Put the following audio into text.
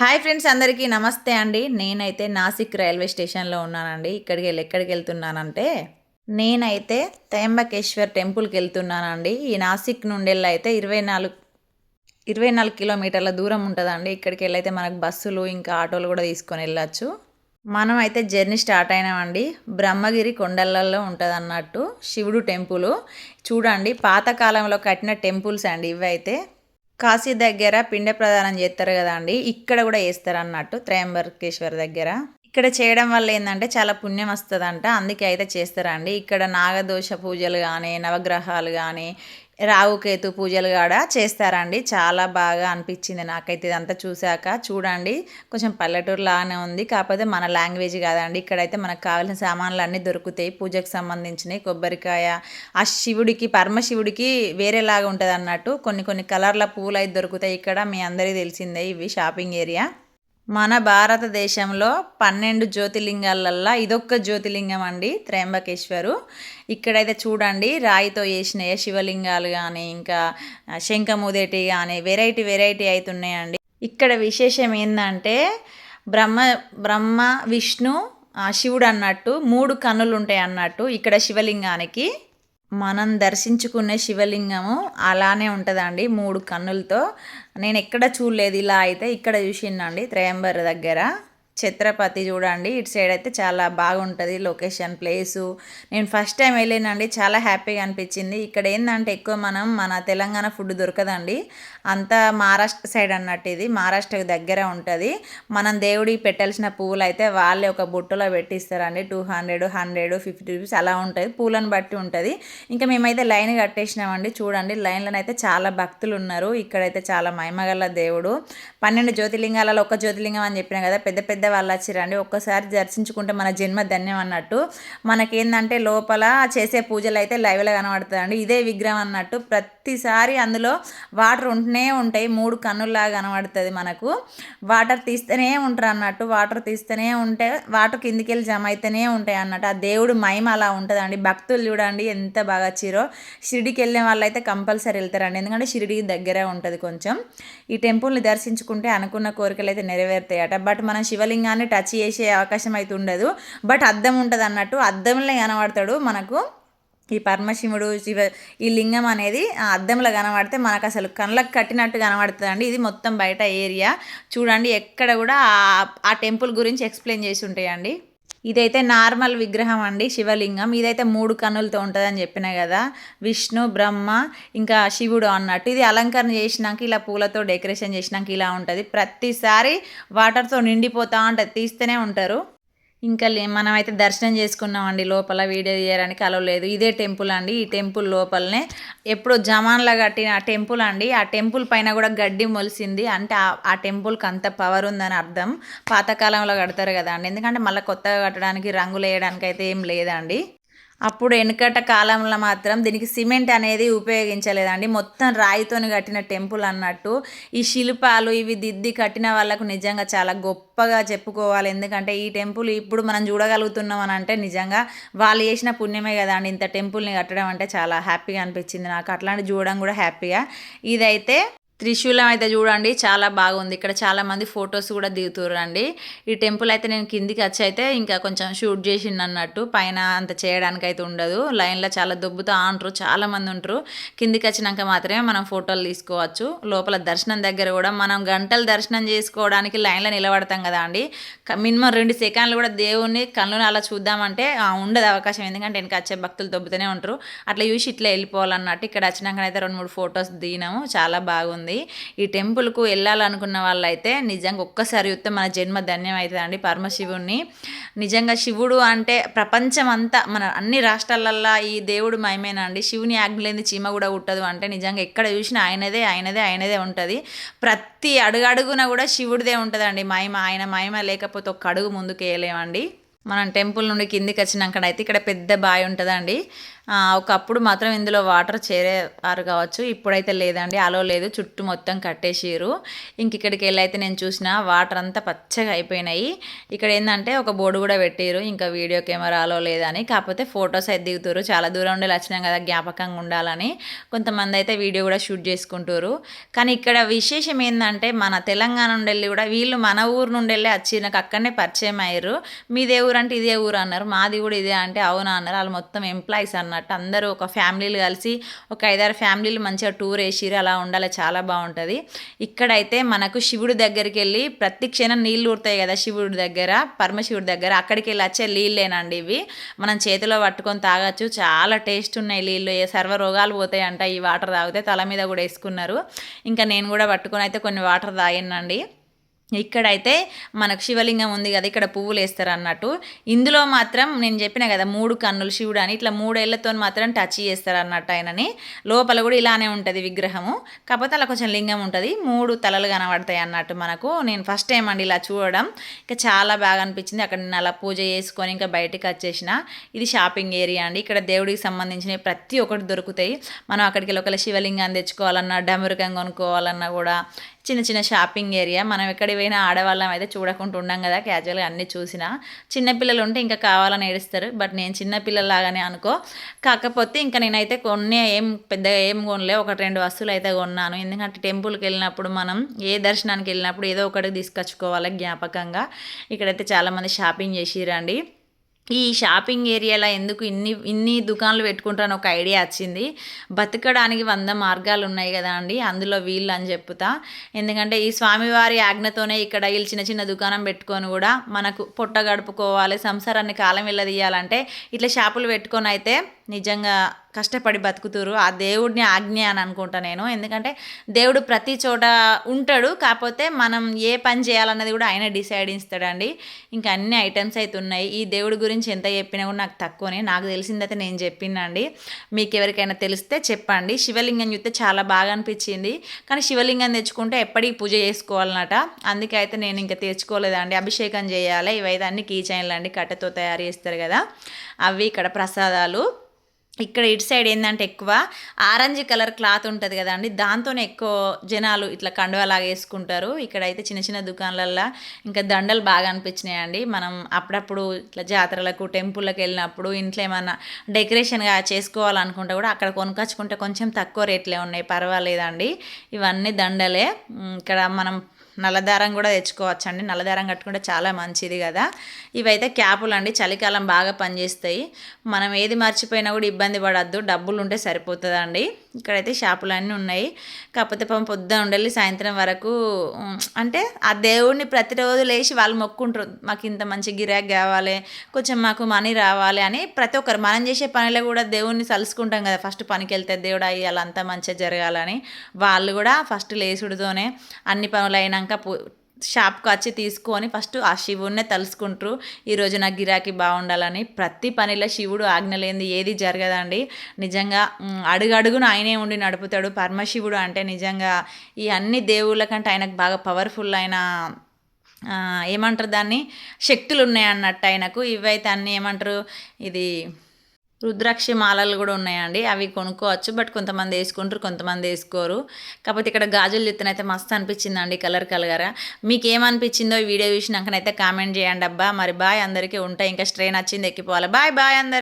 Hi friends అందరికీ నమస్తే అండి. నేనైతే నాసిక్ రైల్వే స్టేషన్లో ఉన్నానండి. ఇక్కడికి వెళ్ళి ఎక్కడికి వెళ్తున్నానంటే నేనైతే త్రయంబకేశ్వర్ టెంపుల్కి వెళ్తున్నానండి. ఈ నాసిక్ నుండి వెళ్ళి అయితే ఇరవై నాలుగు ఇరవై నాలుగు కిలోమీటర్ల దూరం ఉంటుందండి. ఇక్కడికి వెళ్ళైతే మనకు బస్సులు ఇంకా ఆటోలు కూడా తీసుకొని వెళ్ళచ్చు. మనం అయితే జర్నీ స్టార్ట్ అయినామండి. బ్రహ్మగిరి కొండలలో ఉంటుంది అన్నట్టు శివుడు టెంపుల్. చూడండి పాతకాలంలో కట్టిన టెంపుల్స్ అండి ఇవి అయితే కాశీ దగ్గర పిండ ప్రదానం చేస్తారు కదా అండి ఇక్కడ కూడా చేస్తారు అన్నట్టు త్రయంబకేశ్వర్ దగ్గర. ఇక్కడ చేయడం వల్ల ఏంటంటే చాలా పుణ్యం వస్తుందంట అందుకే అయితే చేస్తారండి. ఇక్కడ నాగదోష పూజలు కానీ నవగ్రహాలు కానీ రావుకేతు పూజలు కూడా చేస్తారండి. చాలా బాగా అనిపించింది నాకైతే ఇదంతా చూశాక. చూడండి కొంచెం పల్లెటూరు లాగానే ఉంది. కాకపోతే మన లాంగ్వేజ్ కాదండి. ఇక్కడైతే మనకు కావాల్సిన సామాన్లు అన్నీ దొరుకుతాయి. పూజకు సంబంధించినవి కొబ్బరికాయ. ఆ శివుడికి పరమశివుడికి వేరేలాగా ఉంటుంది అన్నట్టు కొన్ని కొన్ని కలర్ల పూలు అయితే దొరుకుతాయి. ఇక్కడ మీ అందరికీ తెలిసిందే ఇవి షాపింగ్ ఏరియా. మన భారతదేశంలో పన్నెండు జ్యోతిర్లింగాలల్లా ఇదొక్క జ్యోతిర్లింగం అండి త్రయంబకేశ్వరు. ఇక్కడైతే చూడండి రాయితో చేసిన శివలింగాలు కానీ ఇంకా శంఖముదేటి కానీ వెరైటీ వెరైటీ అవుతున్నాయండి ఇక్కడ విశేషం ఏంటంటే బ్రహ్మ బ్రహ్మ విష్ణు శివుడు అన్నట్టు మూడు కన్నులు ఉంటాయి అన్నట్టు ఇక్కడ శివలింగానికి మనం దర్శించుకునే శివలింగము అలానే ఉంటుందండి మూడు కన్నులతో. నేను ఎక్కడ చూడలేదు ఇలా అయితే ఇక్కడ చూసిందండి త్రయంబర్ దగ్గర. ఛత్రపతి చూడండి. ఇటు సైడ్ అయితే చాలా బాగుంటుంది లొకేషన్ ప్లేసు. నేను ఫస్ట్ టైం వెళ్ళానండి. చాలా హ్యాపీగా అనిపించింది. ఇక్కడ ఏంటంటే ఎక్కువ మనం మన తెలంగాణ ఫుడ్ దొరకదండి. అంతా మహారాష్ట్ర సైడ్ అన్నట్టు ఇది. మహారాష్ట్రకు దగ్గర ఉంటుంది. మనం దేవుడికి పెట్టాల్సిన పువ్వులు అయితే వాళ్ళే ఒక బుట్టలో పెట్టిస్తారండి. Two hundred hundred fifty rupees అలా ఉంటుంది. పూలను బట్టి ఉంటుంది. ఇంకా మేమైతే లైన్ కట్టేసినామండి. చూడండి లైన్లను అయితే చాలా భక్తులు ఉన్నారు. ఇక్కడైతే చాలా మహిమగల దేవుడు. పన్నెండు జ్యోతిలింగాలలో ఒక జ్యోతిలింగం అని చెప్పిన కదా పెద్ద పెద్ద వాళ్ళు వచ్చిరండి ఒక్కసారి దర్శించుకుంటే మన జన్మ ధన్యం అన్నట్టు. మనకేందంటే లోపల చేసే పూజలు అయితే లైవ్లో కనబడుతుందండి ఇదే విగ్రహం అన్నట్టు ప్రతిసారి అందులో వాటర్ ఉంటూనే ఉంటాయి. మూడు కన్నుల్లాగా కనబడుతుంది మనకు. వాటర్ తీస్తూనే ఉంటారు అన్నట్టు వాటర్ తీస్తూనే ఉంటే వాటర్ కిందికి వెళ్ళి జమ అయితేనే ఉంటాయి అన్నట్టు. ఆ దేవుడు మహిమ అలా ఉంటుందండి. భక్తులు చూడండి ఎంత బాగా చీరో షిరిడికి వెళ్ళిన వాళ్ళు అయితే కంపల్సరీ వెళ్తారండి. ఎందుకంటే షిరిడికి దగ్గరే ఉంటుంది కొంచెం. ఈ టెంపుల్ని దర్శించుకుంటే అనుకున్న కోరికలు అయితే నెరవేరుతాయట. బట్ మనం శివలింగాన్ని టచ్ చేసే అవకాశం అయితే ఉండదు. బట్ అద్దం ఉంటుంది అన్నట్టు అద్దంలో కనబడతాడు మనకు. ఈ పరమశివుడు శివ ఈ లింగం అనేది ఆ అద్దంలో కనబడితే మనకు అసలు కళ్ళకు కట్టినట్టు కనబడుతుంది అండి ఇది మొత్తం బయట ఏరియా. చూడండి ఎక్కడ కూడా ఆ టెంపుల్ గురించి ఎక్స్ప్లెయిన్ చేసి ఉంటాయండి. ఇదైతే నార్మల్ విగ్రహం అండి శివలింగం. ఇదైతే మూడు కన్నులతో ఉంటుందని చెప్పిన కదా విష్ణు బ్రహ్మ ఇంకా శివుడు అన్నట్టు. ఇది అలంకరణ చేసినాక ఇలా పూలతో డెకరేషన్ చేసినాక ఇలా ఉంటుంది. ప్రతిసారి వాటర్తో నిండిపోతూ ఉంటుంది తీస్తూనే ఉంటారు. ఇంకా మనమైతే దర్శనం చేసుకున్నామండి లోపల వీడియో తీయడానికి లేదు. ఇదే టెంపుల్ అండి ఈ టెంపుల్ లోపలనే ఎప్పుడో జమాన్లా కట్టిన ఆ టెంపుల్ అండి. ఆ టెంపుల్ పైన కూడా గడ్డి మొలిసింది. అంటే ఆ టెంపుల్కి అంత పవర్ ఉందని అర్థం. పాతకాలంలో కడతారు కదా అండి. ఎందుకంటే మళ్ళీ కొత్తగా కట్టడానికి రంగులు వేయడానికి అయితే ఏం లేదండి. అప్పుడు వెనుకట కాలంలో మాత్రం దీనికి సిమెంట్ అనేది ఉపయోగించలేదండి. మొత్తం రాయితోని కట్టిన టెంపుల్ అన్నట్టు. ఈ శిల్పాలు ఇవి దిద్ది కట్టిన వాళ్ళకు నిజంగా చాలా గొప్పగా చెప్పుకోవాలి. ఎందుకంటే ఈ టెంపుల్ ఇప్పుడు మనం చూడగలుగుతున్నాం అని అంటే నిజంగా వాళ్ళు చేసిన పుణ్యమే కదా అండి. ఇంత టెంపుల్ని కట్టడం అంటే చాలా హ్యాపీగా అనిపించింది నాకు. అట్లాంటి చూడడం కూడా హ్యాపీగా. ఇదైతే త్రిశూలం అయితే చూడండి చాలా బాగుంది. ఇక్కడ చాలా మంది ఫొటోస్ కూడా దిగుతురండి ఈ టెంపుల్ అయితే నేను కిందికి వచ్చి అయితే ఇంకా కొంచెం షూట్ చేసిండు అన్నట్టు. పైన అంత చేయడానికి అయితే ఉండదు లైన్లో చాలా దొబ్బుతూ అంటారు చాలా మంది ఉంటారు. కిందికి వచ్చినాక మాత్రమే మనం ఫోటోలు తీసుకోవచ్చు. లోపల దర్శనం దగ్గర కూడా మనం గంటలు దర్శనం చేసుకోవడానికి లైన్లో నిలబడతాం కదా అండి. మినిమం రెండు సెకండ్లు కూడా దేవుణ్ణి కళ్ళు అలా చూద్దామంటే ఉండదు అవకాశం. ఎందుకంటే వెనక వచ్చే భక్తులు దొబ్బుతూనే ఉంటారు. అట్లా చూసి ఇట్లా వెళ్ళిపోవాలన్నట్టు. ఇక్కడ వచ్చినాక అయితే రెండు మూడు ఫొటోస్ దిగినాము. చాలా బాగుంది. ఉంటుంది ఈ టెంపుల్కు వెళ్ళాలనుకున్న వాళ్ళైతే నిజంగా ఒక్కసారి చూస్తే మన జన్మ ధన్యం అవుతుందండి పరమశివుణ్ణి. నిజంగా శివుడు అంటే ప్రపంచం అంతా మన అన్ని రాష్ట్రాలల్లో ఈ దేవుడు మయమేనండి శివుని ఆజ్ఞలేని చీమ కూడా ఉట్టదు అంటే నిజంగా ఎక్కడ చూసినా ఆయనదే ఆయనదే ఆయనదే ఉంటుంది. ప్రతి అడుగడుగున కూడా శివుడిదే ఉంటుందండి. మహిమ ఆయన మహిమ లేకపోతే ఒక అడుగు ముందుకు వేయలేమండి. మనం టెంపుల్ నుండి కిందికి వచ్చినాకనైతే ఇక్కడ పెద్ద బావి ఉంటుందండి. ఒకప్పుడు మాత్రం ఇందులో వాటర్ చేరేవారు కావచ్చు. ఇప్పుడైతే లేదండి. అలో లేదు. చుట్టూ మొత్తం కట్టేసిరు ఇంక ఇక్కడికి వెళ్ళి అయితే నేను చూసిన వాటర్ అంతా పచ్చగా అయిపోయినాయి. ఇక్కడ ఏంటంటే ఒక బోర్డు కూడా పెట్టారు ఇంకా వీడియో కెమెరా అలో లేదని. కాకపోతే ఫొటోస్ అయితే దిగుతారు చాలా దూరం ఉండి వచ్చినాం కదా జ్ఞాపకంగా ఉండాలని. కొంతమంది అయితే వీడియో కూడా షూట్ చేసుకుంటారు కానీ ఇక్కడ విశేషం ఏంటంటే మన తెలంగాణ నుండి వెళ్ళి కూడా వీళ్ళు మన ఊరు నుండి వెళ్ళి వచ్చి నాకు అక్కడనే పరిచయం అయ్యారు మీదే ఊరు అంటే ఇదే ఊరు అన్నారు. మాది కూడా ఇదే అంటే అవునా అన్నారు. వాళ్ళు మొత్తం ఎంప్లాయీస్ అన్నట్టు అందరూ ఒక ఫ్యామిలీలు కలిసి ఒక ఐదారు ఫ్యామిలీలు మంచిగా టూర్ వేసిరు అలా ఉండాలి చాలా బాగుంటుంది. ఇక్కడైతే మనకు శివుడి దగ్గరికి వెళ్ళి ప్రతి క్షణం నీళ్ళు ఊరుతాయి కదా శివుడి దగ్గర పరమశివుడి దగ్గర. అక్కడికి వెళ్ళి వచ్చే నీళ్ళేనండి ఇవి. మనం చేతిలో పట్టుకొని తాగొచ్చు. చాలా టేస్ట్ ఉన్నాయి నీళ్ళు. ఏ సర్వ రోగాలు పోతాయి అంట ఈ వాటర్ తాగితే తల మీద కూడా వేసుకున్నారు. ఇంకా నేను కూడా పట్టుకొని అయితే కొన్ని వాటర్ తాగినండి. ఇక్కడైతే మనకు శివలింగం ఉంది కదా ఇక్కడ పువ్వులు వేస్తారు అన్నట్టు ఇందులో మాత్రం నేను చెప్పిన కదా మూడు కన్నులు శివుడు అని ఇట్లా మూడేళ్ళతో మాత్రం టచ్ చేస్తారు అన్నట్టు ఆయనని. లోపల కూడా ఇలానే ఉంటుంది విగ్రహము. కాకపోతే అలా కొంచెం లింగం ఉంటుంది మూడు తలలు కనబడతాయి అన్నట్టు మనకు. నేను ఫస్ట్ టైం అండి ఇలా చూడడం. ఇంకా చాలా బాగా అనిపించింది. అక్కడ నేను అలా పూజ చేసుకొని ఇంకా బయటకు వచ్చేసిన. ఇది షాపింగ్ ఏరియా అండి. ఇక్కడ దేవుడికి సంబంధించిన ప్రతి ఒక్కటి దొరుకుతాయి. మనం అక్కడికి వెళ్ళి ఒకవేళ శివలింగాన్ని తెచ్చుకోవాలన్నా డమరుకం కొనుక్కోవాలన్నా కూడా చిన్న చిన్న షాపింగ్ ఏరియా. మనం ఎక్కడికి పోయినా ఆడవాళ్ళం అయితే చూడకుండా ఉండం కదా క్యాజువల్గా అన్నీ చూసినా. చిన్నపిల్లలు ఉంటే ఇంకా కావాలని ఏడుస్తారు. బట్ నేను చిన్నపిల్లలాగానే అనుకో. కాకపోతే ఇంకా నేనైతే కొన్ని ఏం పెద్దగా ఏం కొనలే. ఒకటి రెండు వస్తువులు అయితే కొన్నాను. ఎందుకంటే టెంపుల్కి వెళ్ళినప్పుడు మనం ఏ దర్శనానికి వెళ్ళినప్పుడు ఏదో ఒకటి తీసుకొచ్చుకోవాలి జ్ఞాపకంగా. ఇక్కడైతే చాలామంది షాపింగ్ చేసిరండి. ఈ షాపింగ్ ఏరియాలో ఎందుకు ఇన్ని ఇన్ని దుకాణాలు పెట్టుకుంటాను ఒక ఐడియా వచ్చింది. బతకడానికి వంద మార్గాలు ఉన్నాయి కదా అండి అందులో వీళ్ళు అని చెప్తా ఎందుకంటే ఈ స్వామివారి ఆజ్ఞతోనే ఇక్కడ వీళ్ళు చిన్న చిన్న దుకాణం పెట్టుకొని కూడా మనకు పొట్ట గడుపుకోవాలి సంసారాన్ని కాలం వెళ్ళదీయాలంటే ఇట్లా షాపులు పెట్టుకొని అయితే నిజంగా కష్టపడి బతుకుతురు. ఆ దేవుడిని ఆజ్ఞ అని అనుకుంటా నేను. ఎందుకంటే దేవుడు ప్రతి చోట ఉంటాడు. కాకపోతే మనం ఏ పని చేయాలన్నది కూడా ఆయన డిసైడ్ ఇస్తాడండి ఇంకా అన్ని ఐటమ్స్ అయితే ఉన్నాయి. ఈ దేవుడి గురించి ఎంత చెప్పినా కూడా నాకు తక్కువనే. నాకు తెలిసిందైతే నేను చెప్పినండి మీకు ఎవరికైనా తెలిస్తే చెప్పండి. శివలింగం చూస్తే చాలా బాగా అనిపించింది. కానీ శివలింగం తెచ్చుకుంటే ఎప్పటికీ పూజ చేసుకోవాలన్నట అందుకే అయితే నేను ఇంకా తెచ్చుకోలేదండి. అభిషేకం చేయాలి. ఇవైతే అన్ని కీ చైన్లు అండి కట్టెతో తయారు చేస్తారు కదా. అవి ఇక్కడ ప్రసాదాలు. ఇక్కడ ఇటు సైడ్ ఏంటంటే ఎక్కువ ఆరెంజ్ కలర్ క్లాత్ ఉంటుంది కదండి దాంతోనే ఎక్కువ జనాలు ఇట్లా కండువలాగా వేసుకుంటారు. ఇక్కడైతే చిన్న చిన్న దుకాణాలల్లో ఇంకా దండలు బాగా అనిపించినాయండి. మనం అప్పుడప్పుడు ఇట్లా జాతరలకు టెంపుల్కి వెళ్ళినప్పుడు ఇంట్లో ఏమన్నా డెకరేషన్గా చేసుకోవాలనుకుంటే కూడా అక్కడ కొనుకొచ్చుకుంటే కొంచెం తక్కువ రేట్లే ఉన్నాయి. పర్వాలేదండి. ఇవన్నీ దండలే. ఇక్కడ మనం నల్లదారం కూడా తెచ్చుకోవచ్చండి. నల్లదారం కట్టుకుంటే చాలా మంచిది కదా. ఇవైతే క్యాపులు అండి. చలికాలం బాగా పనిచేస్తాయి. మనం ఏది మర్చిపోయినా కూడా ఇబ్బంది పడద్దు. డబ్బులు ఉంటే సరిపోతుందండి. ఇక్కడైతే షాపులు అన్నీ ఉన్నాయి. కాకపోతే పాపం పొద్దున ఉండాలి సాయంత్రం వరకు అంటే ఆ దేవుడిని ప్రతిరోజు లేచి వాళ్ళు మొక్కుంటారు. మాకు ఇంత మంచి గిరాక్ కావాలి కొంచెం మాకు మనీ రావాలి అని ప్రతి ఒక్కరు మనం చేసే పనిలో కూడా దేవుడిని తలుసుకుంటాం కదా. ఫస్ట్ పనికి వెళ్తే దేవుడు అయ్యాలంతా మంచిగా జరగాలని. వాళ్ళు కూడా ఫస్ట్ లేచుడుతోనే అన్ని పనులు అయినాక పూ షాప్కి వచ్చి తీసుకొని ఫస్ట్ ఆ శివుడినే తలుసుకుంటారు. ఈరోజు నా గిరాకీ బాగుండాలని ప్రతి పనిలో శివుడు ఆజ్ఞలేంది ఏది జరగదండి. నిజంగా అడుగడుగున ఆయనే ఉండి నడుపుతాడు. పరమశివుడు అంటే నిజంగా ఈ అన్ని దేవుళ్ళ కంటే ఆయనకు బాగా పవర్ఫుల్ అయిన ఏమంటారు దాన్ని? శక్తులు ఉన్నాయి అన్నట్టు ఆయనకు. ఇవైతే అన్నీ ఏమంటారు? ఇది రుద్రాక్ష మాలలు కూడా ఉన్నాయండి. అవి కొనుక్కోవచ్చు. బట్ కొంతమంది వేసుకుంటారు కొంతమంది వేసుకోరు. కాకపోతే ఇక్కడ గాజులు అయితే మస్తు అనిపించిందండి కలర్ కలగరా మీకు ఏమనిపించిందో ఈ వీడియో చూసినాకనైతే కామెంట్ చేయండి అబ్బా. మరి బాయ్ అందరికీ ఉంటాయి ఇంకా స్ట్రెయిన్ వచ్చింది ఎక్కిపోవాలి. బాయ్ బాయ్ అందరు